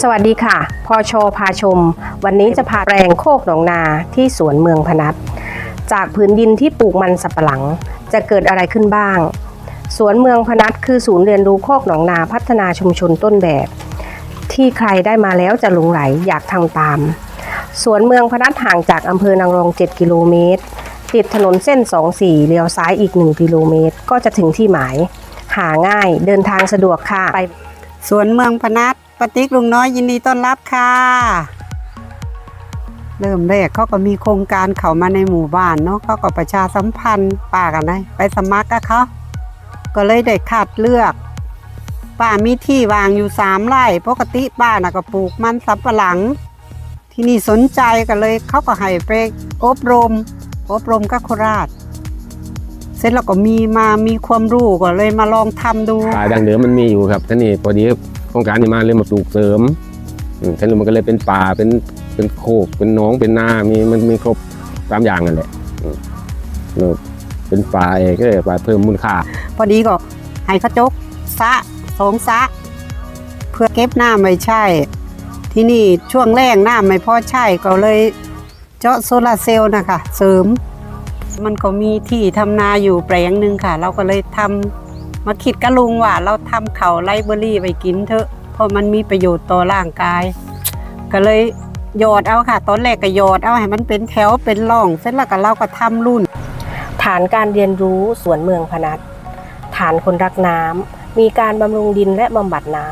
สวัสดีค่ะ พอชอพาชม วันนี้จะพาแปลงโคกหนองนาที่สวนเมืองพนัสจากพื้นดินที่ปลูกมันสับปะหลัง จะเกิดอะไรขึ้นบ้าง สวนเมืองพนัสคือศูนย์เรียนรู้โคกหนองนาพัฒนาชุมชนต้นแบบ ที่ใครได้มาแล้วจะหลงไหลอยากทำตาม สวนเมืองพนัสห่างจากอำเภอนางรอง 7 กิโลเมตร ติดถนนเส้น 24 เลี้ยวซ้ายอีก 1 กิโลเมตร ก็จะถึงที่หมาย หาง่ายเดินทางสะดวกค่ะไปสวนเมืองพนัส ปฏิกลุงน้อยยินดีต้อนรับค่ะ เริ่มแรกเขาก็มีโครงการเขามาในหมู่บ้านเนาะเขาก็ประชาสัมพันธ์ป้ากันนะไปสมัครกับเขาก็เลยได้คัดเลือกป้ามีที่วางอยู่สามไร่ปกติป้าน่ะก็ปลูกมันสับปะหลัง ที่นี่สนใจกันเลยเขาก็ให้ไปอบรม อบรมกับโคราช เสร็จแล้วก็มีมามีความรู้ก็เลยมาลองทำดูป่าดังเดิมมันมีอยู่ครับท่านี่พอดี งการนี้มาเลยมาปลูกเสริมอืมท่านมันก็เลยเป็นป่าเป็นเป็นโคกเป็นหนองเป็นนา มีมันมีครบสามอย่างนั่นแหละเป็นป่าเองก็เลยป่าเพิ่มมูลค่า พอดีก็ให้เขาจกสระสองสะเพื่อเก็บน้ำไว้ใช่ ที่นี่ช่วงแรกน้ำไม่พอใช่ก็เลยเจาะโซลาร์เซลล์นะคะเสริม มันก็มีที่ทำนาอยู่แปลงหนึ่งค่ะ เราก็เลยทำ มาคิดกะลุงว่าเราทำเขาไลเบอรี่ไปกินเถอะ เพราะมันมีประโยชน์ต่อร่างกาย ก็เลยโยอดเอาค่ะ ตอนแรกก็โยอดเอาให้มันเป็นแถวเป็นร่องเสร็จแล้วก็เราก็ทำรุ่น ฐานการเรียนรู้สวนเมืองพนัสฐานคนรักน้ำมีการบำรุงดินและบำบัดน้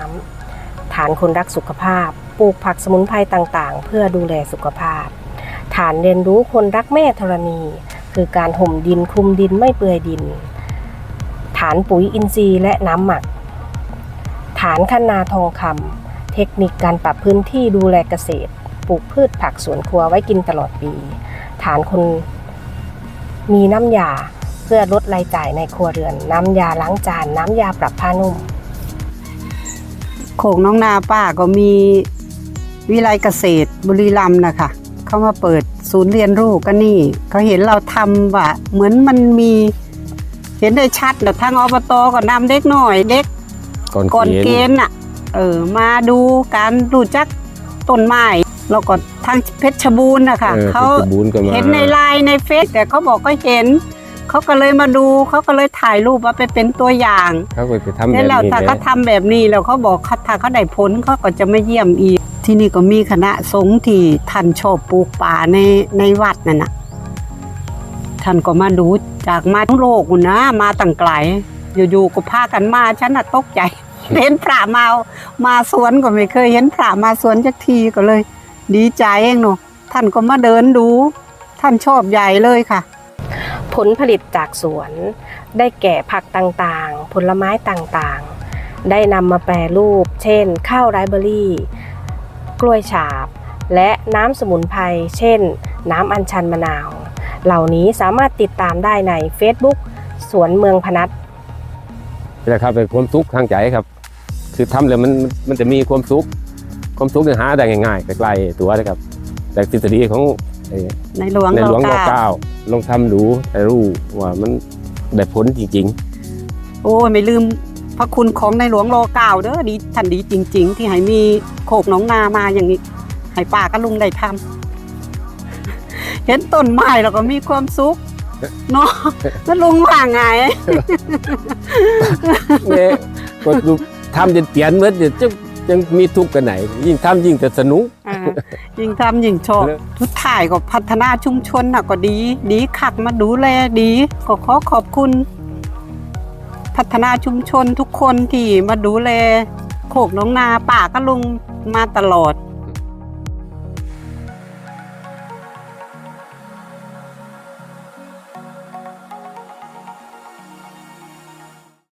ำฐานคนรักสุขภาพ ปลูกผักสมุนไพรต่างๆ เพื่อดูแลสุขภาพ ฐานเรียนรู้คนรักแม่ธรณี คือการห่มดินคลุมดินไม่เปื่อยดินานปุ๋ยอินทรีย์และน้ำหมัก ฐานคันนาทองคำเทคนิคการปรับพื้นที่ดูแลเกษตร ปลูกพืชผักสวนครัวไว้กินตลอดปี ฐานคนมีน้ำยาเพื่อลดรายจ่ายในครัวเรือน น้ำยาล้างจาน น้ำยาปรับผ้านุ่มโขงน้องนาป้าก็มีวิไลเกษตรบุรีรัมย์นะคะเขามาเปิดศูนย์เรียนรู้กันนี่เขาเห็นเราทำว่าเหมือนมันมี ห็นได้ชัดนะทางอบตก็นำเด็กหน่อยเด็กก่อนก่อนเกเกณฑ์ณฑ์น่ะเออมาดูการรู้จักต้นไม้แล้วก็ทางเพชรบูรณ์นะคะเออเขาเพชรบูรณ์ก็มาเห็นในไลน์ในเฟซแต่เขาบอกก็เห็น เขาก็เลยมาดูเขาก็เลยถ่ายรูปว่าไปเป็นตัวอย่างเขาก็จะทำแบบแล้วเรานี้ถ้าแหเขาละทำแบบนี้แล้วเขาบอกเขาถ้าเขาได้ผลเขาก็จะไม่เยี่ยมอีก ที่นี่ก็มีคณะสงฆ์ที่ท่านชอบปลูกป่าในในวัดนั่นน่ะ ท่านก็มาดูจากมาทั้งโลกนู่นนะมาตั้งไกลอยู่ๆก็พากันมาฉันน่ะตกใจ เห็นพระมามาสวนก็ไม่เคย เห็นพระมาสวนจักทีก็เลย ดีใจเองเนาะท่านก็มาเดินดู ท่านชอบใหญ่เลยค่ะ ผลผลิตจากสวน ได้แก่ผักต่างๆ ผลไม้ต่างๆ ได้นำมาแปรรูป เช่น ข้าวไรเบอรี่ กล้วยฉาบ และน้ำสมุนไพรเช่น น้ำอัญชันมะนาว เหล่านี้สามารถติดตามได้ใน Facebook สวนเมืองพนัสนี่แหละครับเป็นความสุขทางใจครับ คือทำแล้วมันมันจะมีความสุขความสุขเนี่ยหาได้ง่ายๆใกล้ๆตัวนะครับแต่ทฤษฎีของไอ้ในหลวงในหลวงรรอเก้าเก้าลองทำดูแต่รู้ว่ามันได้ผลจริงโอ้ยไม่ลืมพระคุณของในหลวงรอเก้าเด้อดีท่านดีจริง ๆ ที่ให้มีโขกหนองนามาอย่างนี้ให้ป้ากับลุงได้ทำ เห็นต้นไม้แล้วก็มีความสุขเนาะแล้วลุงว่าไงๆเนี่ยก็ดูทำจนเปลี่ยนเหมือนจะจะยังมีทุกข์กันไหน ยิ่งทำยิ่งจะสนุกอ่ายิ่งทำยิ่งชอบแล้วทุกถ่ายก็พัฒนาชุมชนน่ะก็ดี ดีขักมาดูแลดี ก็ขอขอบคุณ พัฒนาชุมชนทุกคนที่มาดูแลโขกน้องนาป่าก็ลุงมาตลอด